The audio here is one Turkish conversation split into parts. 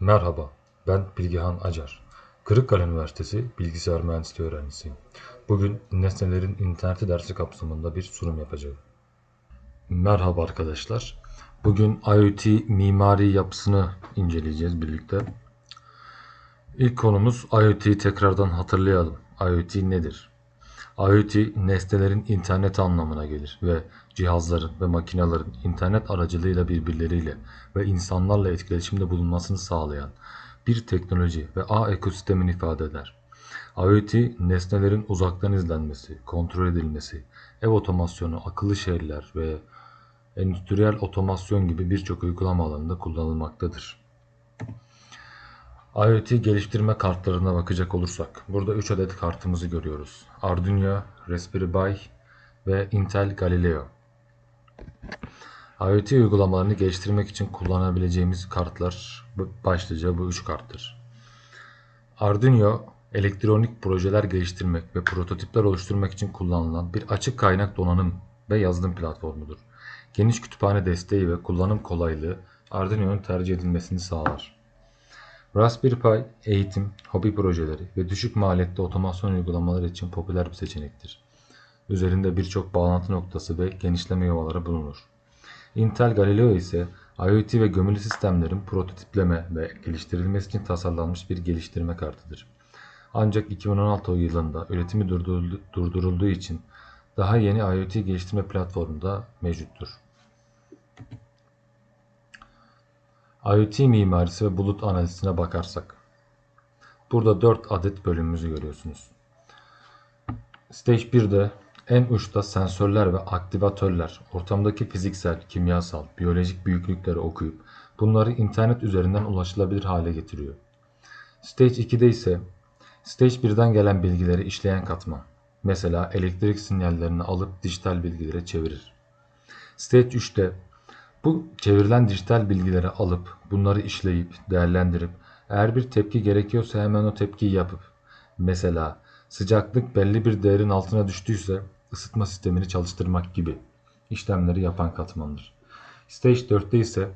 Merhaba, ben Bilgehan Acar. Kırıkkale Üniversitesi Bilgisayar Mühendisliği öğrencisiyim. Bugün nesnelerin interneti dersi kapsamında bir sunum yapacağım. Merhaba arkadaşlar. Bugün IoT mimari yapısını inceleyeceğiz birlikte. İlk konumuz IoT'yi tekrardan hatırlayalım. IoT nedir? IoT nesnelerin internet anlamına gelir ve cihazların ve makinelerin internet aracılığıyla birbirleriyle ve insanlarla etkileşimde bulunmasını sağlayan bir teknoloji ve ağ ekosistemini ifade eder. IoT nesnelerin uzaktan izlenmesi, kontrol edilmesi, ev otomasyonu, akıllı şehirler ve endüstriyel otomasyon gibi birçok uygulama alanında kullanılmaktadır. IoT geliştirme kartlarına bakacak olursak, burada 3 adet kartımızı görüyoruz. Arduino, Raspberry Pi ve Intel Galileo. IoT uygulamalarını geliştirmek için kullanabileceğimiz kartlar başlıca bu üç karttır. Arduino, elektronik projeler geliştirmek ve prototipler oluşturmak için kullanılan bir açık kaynak donanım ve yazılım platformudur. Geniş kütüphane desteği ve kullanım kolaylığı Arduino'nun tercih edilmesini sağlar. Raspberry Pi, eğitim, hobi projeleri ve düşük maliyetli otomasyon uygulamaları için popüler bir seçenektir. Üzerinde birçok bağlantı noktası ve genişleme yuvaları bulunur. Intel Galileo ise IoT ve gömülü sistemlerin prototipleme ve geliştirilmesi için tasarlanmış bir geliştirme kartıdır. Ancak 2016 yılında üretimi durduruldu- durdurulduğu için daha yeni IoT geliştirme platformu da mevcuttur. IoT mimarisi ve bulut analizine bakarsak. Burada 4 adet bölümümüzü görüyorsunuz. Stage 1'de en uçta sensörler ve aktivatörler ortamdaki fiziksel, kimyasal, biyolojik büyüklükleri okuyup bunları internet üzerinden ulaşılabilir hale getiriyor. Stage 2'de ise Stage 1'den gelen bilgileri işleyen katman. Mesela elektrik sinyallerini alıp dijital bilgilere çevirir. Stage 3'te bu çevrilen dijital bilgileri alıp bunları işleyip değerlendirip eğer bir tepki gerekiyorsa hemen o tepkiyi yapıp mesela sıcaklık belli bir değerin altına düştüyse ısıtma sistemini çalıştırmak gibi işlemleri yapan katmandır. Stage 4'te ise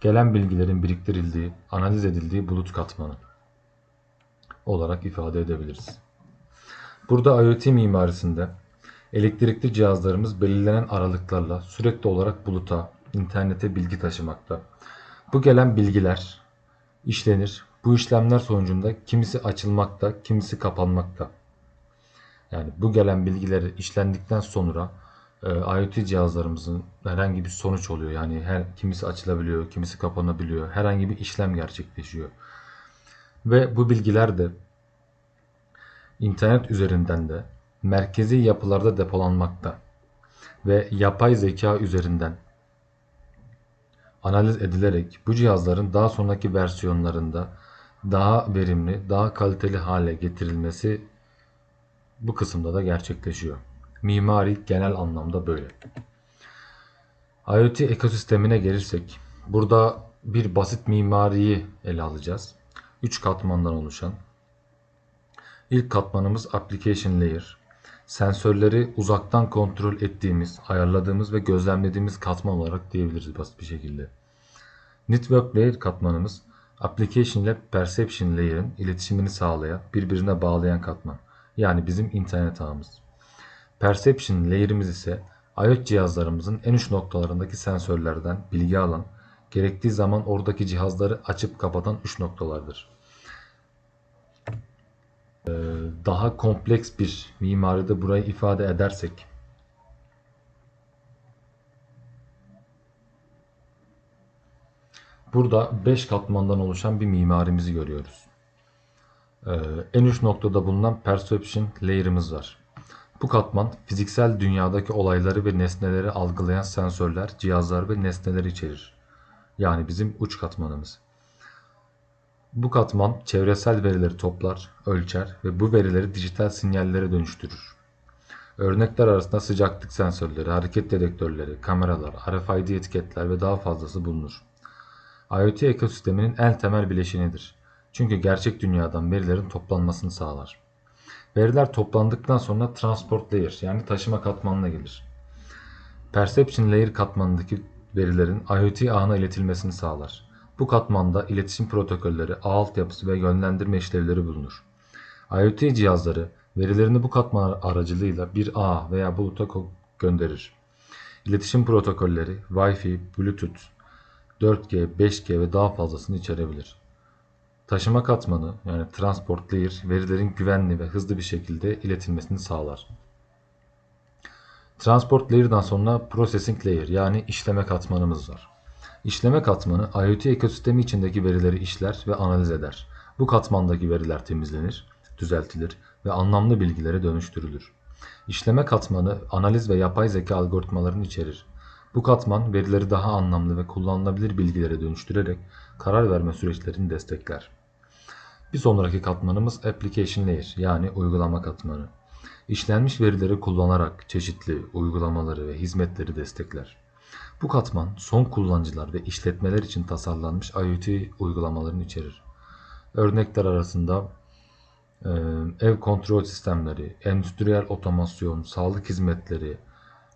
gelen bilgilerin biriktirildiği, analiz edildiği bulut katmanı olarak ifade edebiliriz. Burada IoT mimarisinde elektrikli cihazlarımız belirlenen aralıklarla sürekli olarak buluta, internete bilgi taşımakta. Bu gelen bilgiler işlenir. Bu işlemler sonucunda kimisi açılmakta, kimisi kapanmakta. Yani bu gelen bilgileri işlendikten sonra e, IoT cihazlarımızın herhangi bir sonuç oluyor. Yani her kimisi açılabiliyor, kimisi kapanabiliyor. Herhangi bir işlem gerçekleşiyor. Ve bu bilgiler de internet üzerinden de merkezi yapılarda depolanmakta ve yapay zeka üzerinden analiz edilerek bu cihazların daha sonraki versiyonlarında daha verimli, daha kaliteli hale getirilmesi bu kısımda da gerçekleşiyor. Mimari genel anlamda böyle. IoT ekosistemine gelirsek, burada bir basit mimariyi ele alacağız. 3 katmandan oluşan. İlk katmanımız Application Layer. Sensörleri uzaktan kontrol ettiğimiz, ayarladığımız ve gözlemlediğimiz katman olarak diyebiliriz basit bir şekilde. Network Layer katmanımız Application ile Perception Layer'ın iletişimini sağlayan, birbirine bağlayan katman. Yani bizim internet ağımız. Perception Layer'imiz ise IoT cihazlarımızın en uç noktalarındaki sensörlerden bilgi alan, gerektiği zaman oradaki cihazları açıp kapatan uç noktalardır. Ee, Daha kompleks bir mimaride burayı ifade edersek, Burada 5 katmandan oluşan bir mimarimizi görüyoruz. Ee, en üst noktada bulunan perception layer'ımız var. Bu katman fiziksel dünyadaki olayları ve nesneleri algılayan sensörler, cihazlar ve nesneler içerir. Yani bizim uç katmanımız. Bu katman çevresel verileri toplar, ölçer ve bu verileri dijital sinyallere dönüştürür. Örnekler arasında sıcaklık sensörleri, hareket dedektörleri, kameralar, RFID etiketler ve daha fazlası bulunur. IoT ekosisteminin en temel bileşenidir. Çünkü gerçek dünyadan verilerin toplanmasını sağlar. Veriler toplandıktan sonra transport layer yani taşıma katmanına gelir. Perception layer katmanındaki verilerin IoT ağına iletilmesini sağlar. Bu katmanda iletişim protokolleri, ağ altyapısı ve yönlendirme işlevleri bulunur. IoT cihazları verilerini bu katman aracılığıyla bir ağ veya buluta gönderir. İletişim protokolleri Wi-Fi, Bluetooth, 4G, 5G ve daha fazlasını içerebilir. Taşıma katmanı yani transport layer verilerin güvenli ve hızlı bir şekilde iletilmesini sağlar. Transport layer'dan sonra processing layer yani işleme katmanımız var. İşleme katmanı IoT ekosistemi içindeki verileri işler ve analiz eder. Bu katmandaki veriler temizlenir, düzeltilir ve anlamlı bilgilere dönüştürülür. İşleme katmanı analiz ve yapay zeka algoritmalarını içerir. Bu katman verileri daha anlamlı ve kullanılabilir bilgilere dönüştürerek karar verme süreçlerini destekler. Bir sonraki katmanımız Application Layer yani uygulama katmanı. İşlenmiş verileri kullanarak çeşitli uygulamaları ve hizmetleri destekler. Bu katman son kullanıcılar ve işletmeler için tasarlanmış IoT uygulamalarını içerir. Örnekler arasında e, ev kontrol sistemleri, endüstriyel otomasyon, sağlık hizmetleri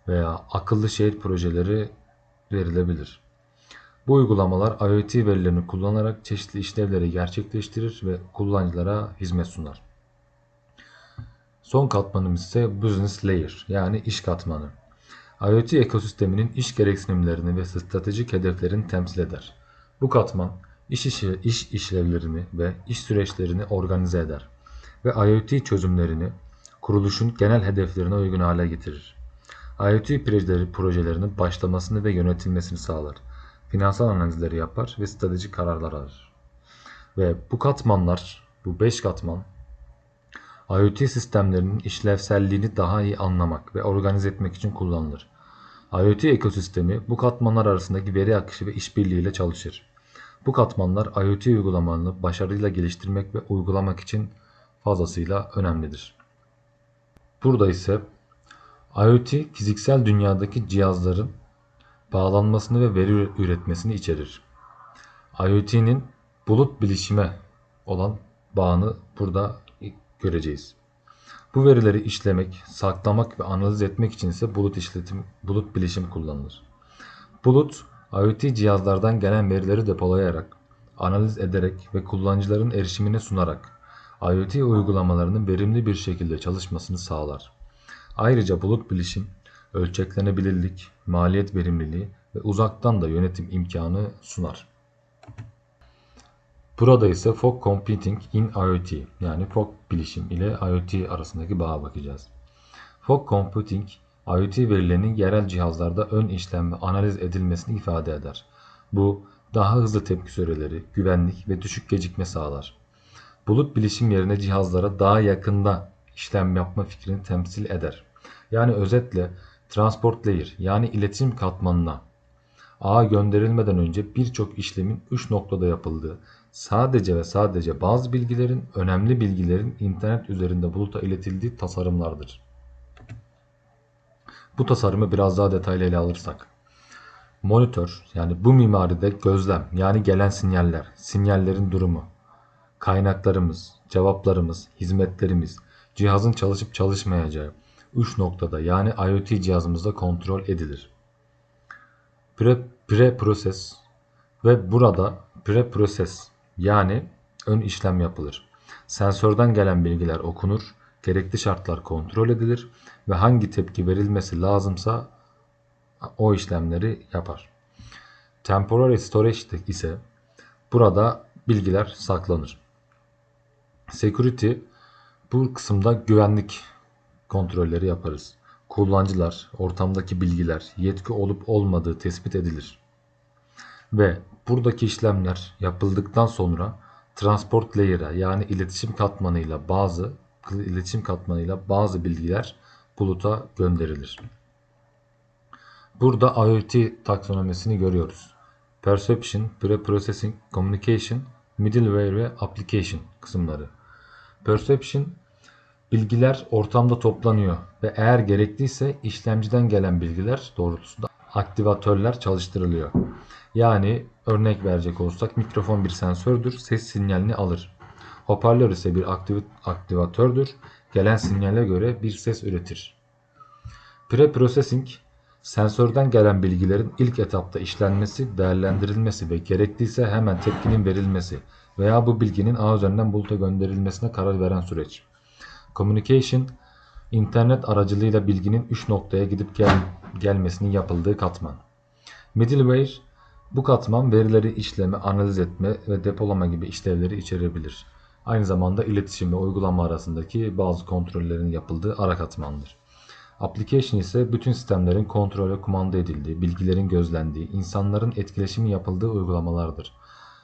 veya akıllı şehir projeleri verilebilir. Bu uygulamalar IoT verilerini kullanarak çeşitli işlevleri gerçekleştirir ve kullanıcılara hizmet sunar. Son katmanımız ise Business Layer yani iş katmanı. IoT ekosisteminin iş gereksinimlerini ve stratejik hedeflerini temsil eder. Bu katman iş, işi, iş işlevlerini ve iş süreçlerini organize eder ve IoT çözümlerini kuruluşun genel hedeflerine uygun hale getirir. IoT projeleri, projelerinin başlamasını ve yönetilmesini sağlar. Finansal analizleri yapar ve stratejik kararlar alır. Ve bu katmanlar, bu 5 katman IoT sistemlerinin işlevselliğini daha iyi anlamak ve organize etmek için kullanılır. IoT ekosistemi bu katmanlar arasındaki veri akışı ve işbirliğiyle çalışır. Bu katmanlar IoT uygulamalarını başarıyla geliştirmek ve uygulamak için fazlasıyla önemlidir. Burada ise IoT fiziksel dünyadaki cihazların bağlanmasını ve veri üretmesini içerir. IoT'nin bulut bilişime olan bağını burada göreceğiz. Bu verileri işlemek, saklamak ve analiz etmek için ise bulut işletim, bulut bilişim kullanılır. Bulut, IoT cihazlardan gelen verileri depolayarak, analiz ederek ve kullanıcıların erişimine sunarak IoT uygulamalarının verimli bir şekilde çalışmasını sağlar. Ayrıca bulut bilişim, ölçeklenebilirlik, maliyet verimliliği ve uzaktan da yönetim imkanı sunar. Burada ise Fog Computing in IoT yani Fog bilişim ile IoT arasındaki bağa bakacağız. Fog Computing, IoT verilerinin yerel cihazlarda ön işlem ve analiz edilmesini ifade eder. Bu, daha hızlı tepki süreleri, güvenlik ve düşük gecikme sağlar. Bulut bilişim yerine cihazlara daha yakında işlem yapma fikrini temsil eder. Yani özetle Transport Layer yani iletişim katmanına ağa gönderilmeden önce birçok işlemin 3 noktada yapıldığı, sadece ve sadece bazı bilgilerin, önemli bilgilerin internet üzerinde buluta iletildiği tasarımlardır. Bu tasarımı biraz daha detaylı ele alırsak. Monitör yani bu mimaride gözlem yani gelen sinyaller, sinyallerin durumu, kaynaklarımız, cevaplarımız, hizmetlerimiz, cihazın çalışıp çalışmayacağı 3 noktada yani IoT cihazımızda kontrol edilir. Pre, pre proses ve burada pre proses yani ön işlem yapılır. Sensörden gelen bilgiler okunur, gerekli şartlar kontrol edilir ve hangi tepki verilmesi lazımsa o işlemleri yapar. Temporary storage ise burada bilgiler saklanır. Security bu kısımda güvenlik kontrolleri yaparız. Kullanıcılar, ortamdaki bilgiler, yetki olup olmadığı tespit edilir. Ve buradaki işlemler yapıldıktan sonra transport layer'a yani iletişim katmanıyla bazı iletişim katmanıyla bazı bilgiler buluta gönderilir. Burada IoT taksonomisini görüyoruz. Perception, Pre-Processing, Communication, Middleware ve Application kısımları. Perception bilgiler ortamda toplanıyor ve eğer gerekliyse işlemciden gelen bilgiler doğrultusunda aktivatörler çalıştırılıyor. Yani örnek verecek olursak mikrofon bir sensördür, ses sinyalini alır. Hoparlör ise bir aktivatördür, gelen sinyale göre bir ses üretir. Pre-processing Sensörden gelen bilgilerin ilk etapta işlenmesi, değerlendirilmesi ve gerekliyse hemen tepkinin verilmesi veya bu bilginin ağ üzerinden buluta gönderilmesine karar veren süreç. Communication, internet aracılığıyla bilginin 3 noktaya gidip gel gelmesinin yapıldığı katman. Middleware, bu katman verileri işleme, analiz etme ve depolama gibi işlevleri içerebilir. Aynı zamanda iletişim ve uygulama arasındaki bazı kontrollerin yapıldığı ara katmandır. Application ise bütün sistemlerin kontrol ve kumanda edildiği, bilgilerin gözlendiği, insanların etkileşimi yapıldığı uygulamalardır.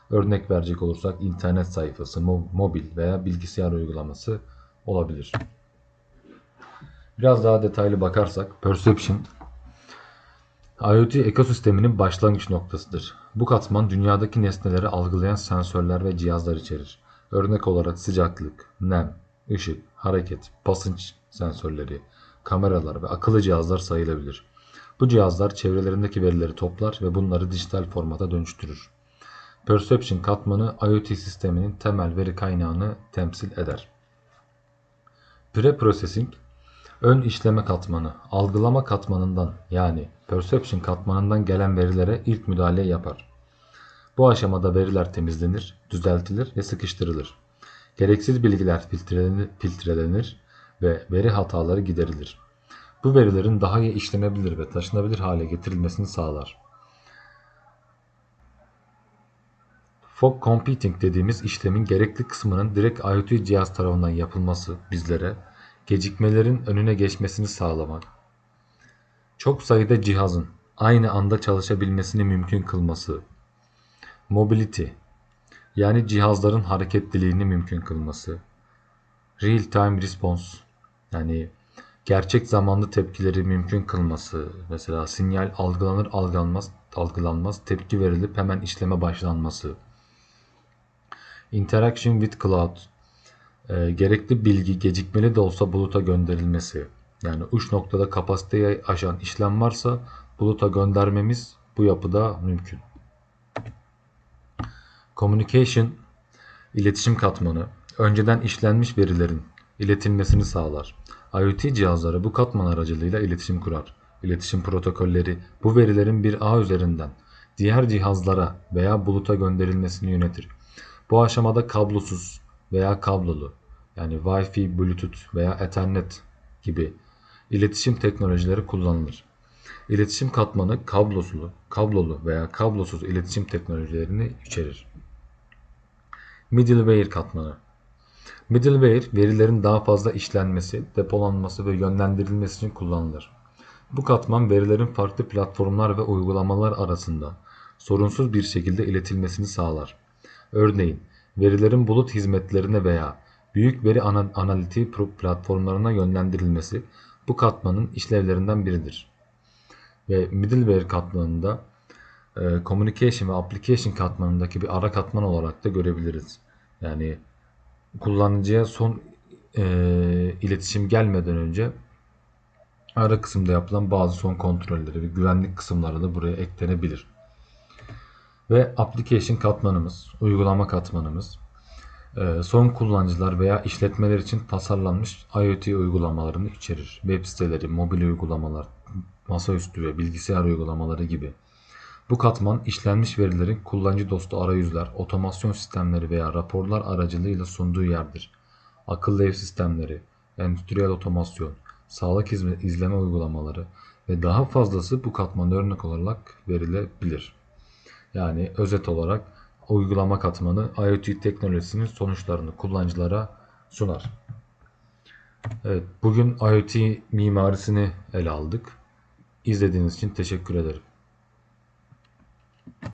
Örnek verecek olursak internet sayfası, mobil veya bilgisayar uygulaması olabilir. Biraz daha detaylı bakarsak Perception IoT ekosisteminin başlangıç noktasıdır. Bu katman dünyadaki nesneleri algılayan sensörler ve cihazlar içerir. Örnek olarak sıcaklık, nem, ışık, hareket, basınç sensörleri, kameralar ve akıllı cihazlar sayılabilir. Bu cihazlar çevrelerindeki verileri toplar ve bunları dijital formata dönüştürür. Perception katmanı IoT sisteminin temel veri kaynağını temsil eder. Pre-processing, ön işleme katmanı, algılama katmanından yani perception katmanından gelen verilere ilk müdahale yapar. Bu aşamada veriler temizlenir, düzeltilir ve sıkıştırılır. Gereksiz bilgiler filtrelenir, ve veri hataları giderilir. Bu verilerin daha iyi işlenebilir ve taşınabilir hale getirilmesini sağlar. Fog Computing dediğimiz işlemin gerekli kısmının direkt IoT cihaz tarafından yapılması bizlere gecikmelerin önüne geçmesini sağlamak, çok sayıda cihazın aynı anda çalışabilmesini mümkün kılması, mobility yani cihazların hareketliliğini mümkün kılması, real time response yani gerçek zamanlı tepkileri mümkün kılması, mesela sinyal algılanır algılanmaz algılanmaz tepki verilip hemen işleme başlanması, interaction with cloud e, gerekli bilgi gecikmeli de olsa buluta gönderilmesi. Yani uç noktada kapasiteyi aşan işlem varsa buluta göndermemiz bu yapıda mümkün. Communication, iletişim katmanı, önceden işlenmiş verilerin iletilmesini sağlar. IoT cihazları bu katman aracılığıyla iletişim kurar. İletişim protokolleri bu verilerin bir ağ üzerinden diğer cihazlara veya buluta gönderilmesini yönetir. Bu aşamada kablosuz veya kablolu yani Wi-Fi, Bluetooth veya Ethernet gibi iletişim teknolojileri kullanılır. İletişim katmanı kablosulu, kablolu veya kablosuz iletişim teknolojilerini içerir. Middleware katmanı Middleware verilerin daha fazla işlenmesi, depolanması ve yönlendirilmesi için kullanılır. Bu katman verilerin farklı platformlar ve uygulamalar arasında sorunsuz bir şekilde iletilmesini sağlar. Örneğin verilerin bulut hizmetlerine veya büyük veri analitiği platformlarına yönlendirilmesi bu katmanın işlevlerinden biridir. Ve middleware katmanında e, communication ve application katmanındaki bir ara katman olarak da görebiliriz. Yani kullanıcıya son e, iletişim gelmeden önce ara kısımda yapılan bazı son kontrolleri ve güvenlik kısımları da buraya eklenebilir. Ve application katmanımız, uygulama katmanımız ee, son kullanıcılar veya işletmeler için tasarlanmış IoT uygulamalarını içerir. Web siteleri, mobil uygulamalar, masaüstü ve bilgisayar uygulamaları gibi. Bu katman işlenmiş verilerin kullanıcı dostu arayüzler, otomasyon sistemleri veya raporlar aracılığıyla sunduğu yerdir. Akıllı ev sistemleri, endüstriyel otomasyon, sağlık izleme uygulamaları ve daha fazlası bu katmanda örnek olarak verilebilir. Yani özet olarak uygulama katmanı IoT teknolojisinin sonuçlarını kullanıcılara sunar. Evet, bugün IoT mimarisini ele aldık. İzlediğiniz için teşekkür ederim.